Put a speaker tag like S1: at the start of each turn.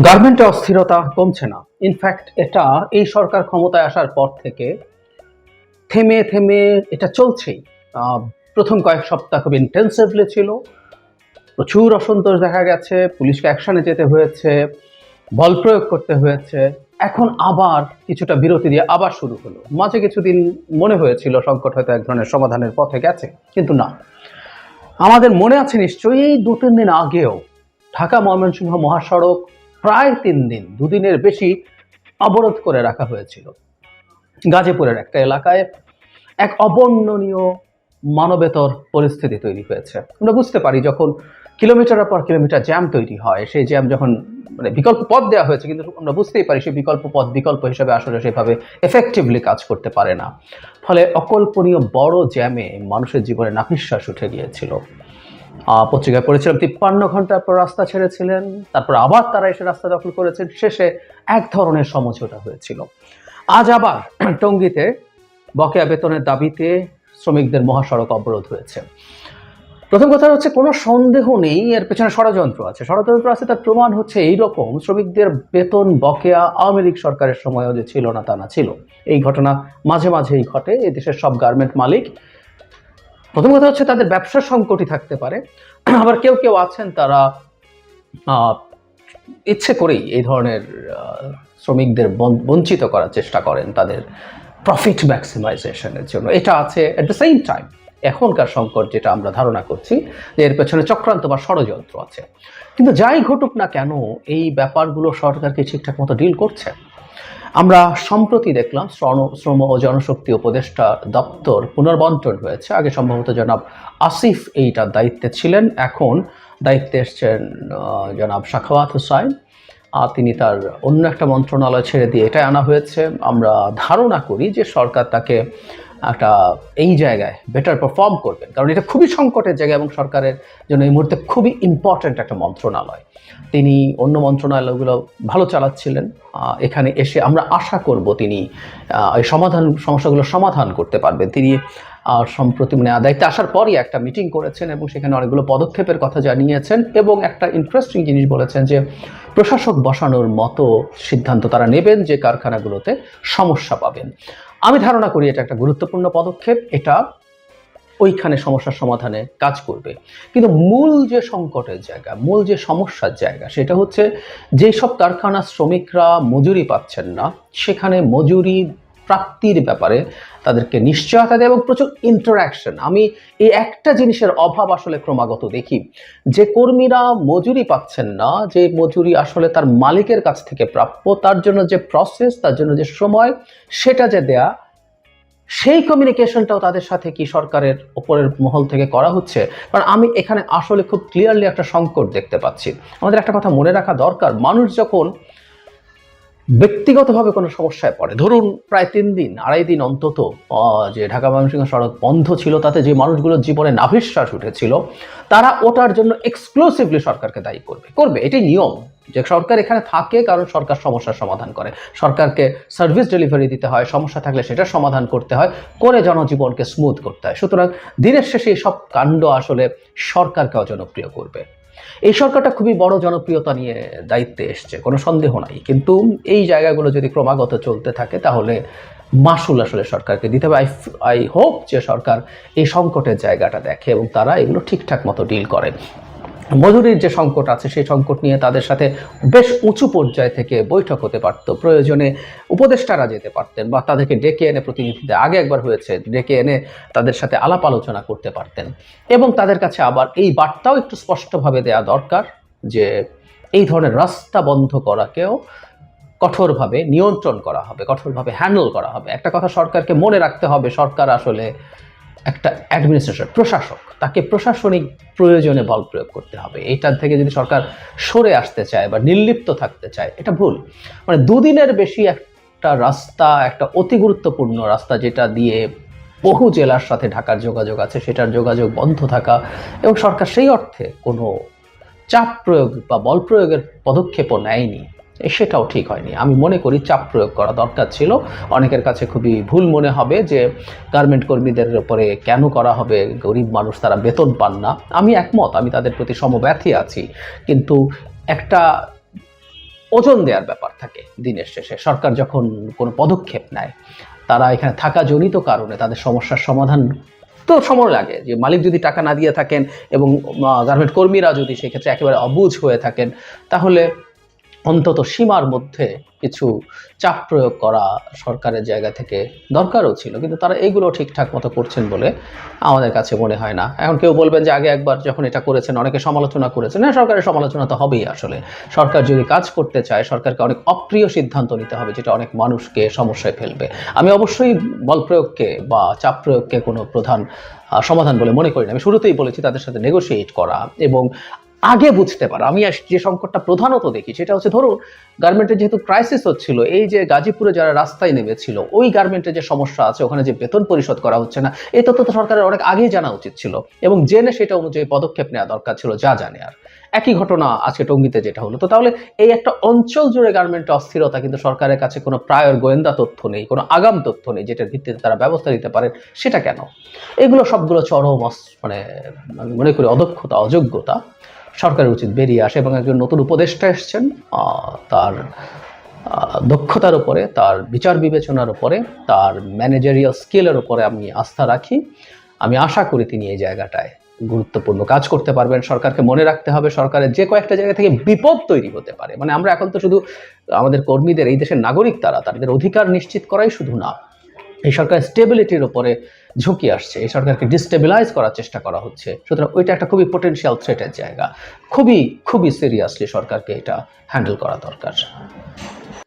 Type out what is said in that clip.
S1: গার্মেন্টে অস্থিরতা কমছে না। ইনফ্যাক্ট এটা এই সরকার ক্ষমতায় আসার পর থেকে থেমে থেমে এটা চলছেই। প্রথম কয়েক সপ্তাহ খুব ইন্টেন্সিভলি ছিল। প্রচুর অসন্তোষ দেখা গেছে, পুলিশকে অ্যাকশানে যেতে হয়েছে, বল প্রয়োগ করতে হয়েছে। এখন আবার কিছুটা বিরতি দিয়ে আবার শুরু হলো। মাঝে কিছুদিন মনে হয়েছিল সংকট হয়তো এক ধরনের সমাধানের পথে গেছে, কিন্তু না। আমাদের মনে আছে নিশ্চয়ই এই দু তিন দিন আগেও ঢাকা ময়মনসিংহ মহাসড়ক প্রায় তিন দিন, দুদিনের বেশি অবরোধ করে রাখা হয়েছিল। গাজীপুরের একটা এলাকায় এক অবর্ণনীয় মানবেতর পরিস্থিতি তৈরি হয়েছে। আমরা বুঝতে পারি যখন কিলোমিটারের পর কিলোমিটার জ্যাম তৈরি হয়, সেই জ্যাম যখন মানে বিকল্প পথ দেওয়া হয়েছে, কিন্তু আমরা বুঝতেই পারি সেই বিকল্প পথ, বিকল্প হিসেবে আসলে সেভাবে এফেক্টিভলি কাজ করতে পারে না। ফলে অকল্পনীয় বড় জ্যামে মানুষের জীবনে নাভিশ্বাস উঠে গিয়েছিল। পত্রিকায় পড়েছিলাম, তিপ্পান্ন ঘণ্টার পর রাস্তা ছেড়েছিলেন, তারপর আবার তারা এসে রাস্তা দখল করেছেন, শেষে এক ধরনের সমঝোতা হয়েছিল। আজ আবার টঙ্গীতে বকেয়া বেতনের দাবিতে শ্রমিকদের মহাসড়ক অবরোধ হয়েছে। প্রথম কথা হচ্ছে, কোনো সন্দেহ নেই, এর পেছনে ষড়যন্ত্র আছে। ষড়যন্ত্র আছে, তার প্রমাণ হচ্ছে এই রকম শ্রমিকদের বেতন বকেয়া আওয়ামী লীগ সরকারের সময়ও যে ছিল না, তা না ছিল। এই ঘটনা মাঝে মাঝেই ঘটে এই দেশের সব গার্মেন্ট মালিক প্রথম কথা হচ্ছে তাদের ব্যবসার সংকটই থাকতে পারে। আবার কেউ কেউ আছেন তারা ইচ্ছে করেই এই ধরনের শ্রমিকদের বঞ্চিত করার চেষ্টা করেন তাদের প্রফিট ম্যাক্সিমাইজেশনের জন্য। এটা আছে অ্যাট দ্য সেম টাইম এখনকার সংকট যেটা আমরা ধারণা করছি যে এর পেছনে চক্রান্ত বা ষড়যন্ত্র আছে। কিন্তু যাই ঘটুক না কেন, এই ব্যাপারগুলো সরকারকে ঠিকঠাক মতো ডিল করছে। আমরা সম্প্রতি দেখলাম শ্রম শ্রম ও জনশক্তি উপদেষ্টা দপ্তর পুনর্বন্টন হয়েছে। আগে সম্ভবত জনাব আসিফ এইটার দায়িত্বে ছিলেন, এখন দায়িত্বে এসছেন জনাব শাখাওয়াত হুসাইন। আর তিনি তার অন্য একটা মন্ত্রণালয় ছেড়ে দিয়ে এটা আনা হয়েছে। আমরা ধারণা করি যে সরকার তাকে একটা এই জায়গায় বেটার পারফর্ম করবেন। কারণ এটা খুবই সংকটের জায়গা এবং সরকারের জন্য এই মুহূর্তে খুবই ইম্পর্ট্যান্ট একটা মন্ত্রণালয়। তিনি অন্য মন্ত্রণালয়গুলো ভালো চালাচ্ছিলেন। এখানে এসে আমরা আশা করব তিনি এই সমাধান সমস্যাগুলো সমাধান করতে পারবেন। তিনি সম্প্রতি মানে দায়িত্বে আসার পরই একটা মিটিং করেছেন এবং সেখানে অনেকগুলো পদক্ষেপের কথা জানিয়েছেন এবং একটা ইন্টারেস্টিং জিনিস বলেছেন যে, প্রশাসক বসানোর মতো সিদ্ধান্ত তারা নেবেন যে কারখানাগুলোতে সমস্যা পাবেন। আমি ধারণা করি এটা একটা গুরুত্বপূর্ণ পদক্ষেপ, এটা ওইখানে সমস্যার সমাধানে কাজ করবে। কিন্তু মূল যে সংকটের জায়গা, মূল যে সমস্যার জায়গা, সেটা হচ্ছে যেসব কারখানা শ্রমিকরা মজুরি পাচ্ছেন না, সেখানে মজুরি প্রাপ্তির ব্যাপারে তাদেরকে নিশ্চয়তা দেয় এবং প্রচুর ইন্টারাকশন আমি এই একটা জিনিসের অভাব আসলে ক্রমাগত দেখি। যে কর্মীরা মজুরি পাচ্ছেন না, যে মজুরি আসলে তার মালিকের কাছ থেকে প্রাপ্য, তার জন্য যে প্রসেস তার জন্য যে সময়, সেটা যে দেয়া, সেই কমিউনিকেশনটাও তাদের সাথে কি সরকারের ওপরের মহল থেকে করা হচ্ছে? কারণ আমি এখানে আসলে খুব ক্লিয়ারলি একটা সংকট দেখতে পাচ্ছি। আমাদের একটা কথা মনে রাখা দরকার। মানুষ যখন ব্যক্তিগতভাবে কোনো সমস্যায় পড়ে। ধরুন প্রায় তিন দিন, আড়াই দিন অন্তত যে ঢাকা ময়মনসিংহ সড়ক বন্ধ ছিল, তাতে যে মানুষগুলোর জীবনে নাভিশ্বাস উঠেছিল, তারা ওটার জন্য এক্সক্লুসিভলি সরকারকে দায়ী করবে। করবে, এটাই নিয়ম। যে সরকার এখানে থাকে, কারণ সরকার সমস্যার সমাধান করে। সরকারকে সার্ভিস ডেলিভারি দিতে হয়, সমস্যা থাকলে সেটা সমাধান করতে হয়, করে জনজীবনকে স্মুথ করতে হয়। সুতরাং দিনের শেষে সব কাণ্ড আসলে সরকারকে অজনপ্রিয় করবে। এই সরকারটা খুবই বড় জনপ্রিয়তা নিয়ে দায়িত্বে এসছে, কোনো সন্দেহ নাই। কিন্তু এই জায়গাগুলো যদি ক্রমাগত চলতে থাকে, তাহলে মাসুল আসলে সরকারকে দিতে হবে। আই আই হোপ যে সরকার এই সংকটের জায়গাটা দেখে এবং তারা এগুলো ঠিকঠাক মতো ডিল করে। মজুরির যে সংকট আছে, সেই সংকট নিয়ে তাদের সাথে বেশ উঁচু পর্যায় থেকে বৈঠক হতে পারত। প্রয়োজনে উপদেষ্টারা যেতে পারতেন বা তাদেরকে ডেকে এনে প্রতিনিধিতে আগে একবার হয়েছে, ডেকে এনে তাদের সাথে আলাপ আলোচনা করতে পারতেন। এবং তাদের কাছে আবার এই বার্তাও একটু স্পষ্টভাবে দেওয়া দরকার যে, এই ধরনের রাস্তা বন্ধ করাকেও কঠোরভাবে নিয়ন্ত্রণ করা হবে, কঠোরভাবে হ্যান্ডেল করা হবে। একটা কথা সরকারকে মনে রাখতে হবে, সরকার আসলে একটা অ্যাডমিনিস্ট্রেশন প্রশাসক। তাকে প্রশাসনিক প্রয়োজনে বল প্রয়োগ করতে হবে। এইটার থেকে যদি সরকার সরে আসতে চায় বা নির্লিপ্ত থাকতে চায়, এটা ভুল। মানে দুদিনের বেশি একটা রাস্তা, একটা অতি গুরুত্বপূর্ণ রাস্তা যেটা দিয়ে বহু জেলার সাথে ঢাকার যোগাযোগ আছে, সেটার যোগাযোগ বন্ধ থাকা এবং সরকার সেই অর্থে কোনো চাপ প্রয়োগ বা বল প্রয়োগের পদক্ষেপও নেয়নি। সেটাও ঠিক হয়নি। আমি মনে করি চাপ প্রয়োগ করা দরকার ছিল। অনেকের কাছে খুবই ভুল মনে হবে যে, গার্মেন্ট কর্মীদের উপরে কেন করা হবে? গরিব মানুষ তারা বেতন পান না। আমি একমত, আমি তাদের প্রতি সমব্যথী আছি। কিন্তু একটা ওজন দেওয়ার ব্যাপার থাকে দিনের শেষে। সরকার যখন কোনো পদক্ষেপ নেয়, তারা এখানে থাকা জনিত কারণে তাদের সমস্যার সমাধান তো সময় লাগে। যে মালিক যদি টাকা না দিয়ে থাকেন এবং গার্মেন্ট কর্মীরা যদি সেক্ষেত্রে একেবারে অবুঝ হয়ে থাকেন, তাহলে অন্তত সীমার মধ্যে কিছু চাপ প্রয়োগ করা সরকারের জায়গা থেকে দরকারও ছিল, কিন্তু তারা এইগুলো ঠিকঠাক মতো করছেন বলে আমাদের কাছে মনে হয় না। এখন কেউ বলবেন যে আগে একবার যখন এটা করেছেন, অনেকে সমালোচনা করেছেন। হ্যাঁ সরকারের সমালোচনা তো হবেই আসলে। সরকার যদি কাজ করতে চায়, সরকারকে অনেক অপ্রিয় সিদ্ধান্ত নিতে হবে, যেটা অনেক মানুষকে সমস্যায় ফেলবে। আমি অবশ্যই বল প্রয়োগকে বা চাপ প্রয়োগকে কোনো প্রধান সমাধান বলে মনে করি না। আমি শুরুতেই বলেছি তাদের সাথে নেগোশিয়েট করা এবং আগে বুঝতে পারো। আমি যে সংকটটা প্রধানত দেখি, সেটা হচ্ছে ধরুন গার্মেন্টের যেহেতু ক্রাইসিস হচ্ছিল, এই যে গাজীপুরে যারা রাস্তায় নেমেছিল, ওই গার্মেন্টের যে সমস্যা আছে, ওখানে যে বেতন পরিশোধ করা হচ্ছে না এই তথ্য তো সরকারের অনেক আগেই জানা উচিত ছিল। এবং জেনে সেটা অনুযায়ী পদক্ষেপ নেওয়া দরকার ছিল, যা জানে আর। একই ঘটনা আজকে টঙ্গিতে যেটা হলো। তো তাহলে এই একটা অঞ্চল জুড়ে গার্মেন্টের অস্থিরতা কিন্তু সরকারের কাছে কোনো প্রায়র গোয়েন্দা তথ্য নেই, কোনো আগাম তথ্য নেই, যেটার ভিত্তিতে তারা ব্যবস্থা নিতে পারেন, সেটা কেন? এগুলো সবগুলো চরম মানে আমি মনে করি অদক্ষতা, অযোগ্যতা সরকারের উচিত বেরিয়ে আসে এবং একজন নতুন উপদেষ্টা এসছেন তার দক্ষতার উপরে, তার বিচার বিবেচনার উপরে, তার ম্যানেজারিয়াল স্কিলের উপরে আমি আস্থা রাখি। আমি আশা করি তিনি এই জায়গাটায় গুরুত্বপূর্ণ কাজ করতে পারবেন, সরকারকে মনে রাখতে হবে, সরকারের যে কয়েকটা জায়গা থেকে বিপদ তৈরি হতে পারে। মানে আমরা এখন তো শুধু আমাদের কর্মীদের, এই দেশের নাগরিক তারা, তাদের অধিকার নিশ্চিত করাই শুধু না, এই সরকার স্টেবিলিটির ওপরে ঝুঁকি আসছে, এই সরকারকে ডিস্টেবিলাইজ করার চেষ্টা করা হচ্ছে। সুতরাং ওইটা একটা খুবই পোটেনশিয়াল থ্রেটের জায়গা। খুবই খুবই সিরিয়াসলি সরকারকে এটা হ্যান্ডেল করা দরকার।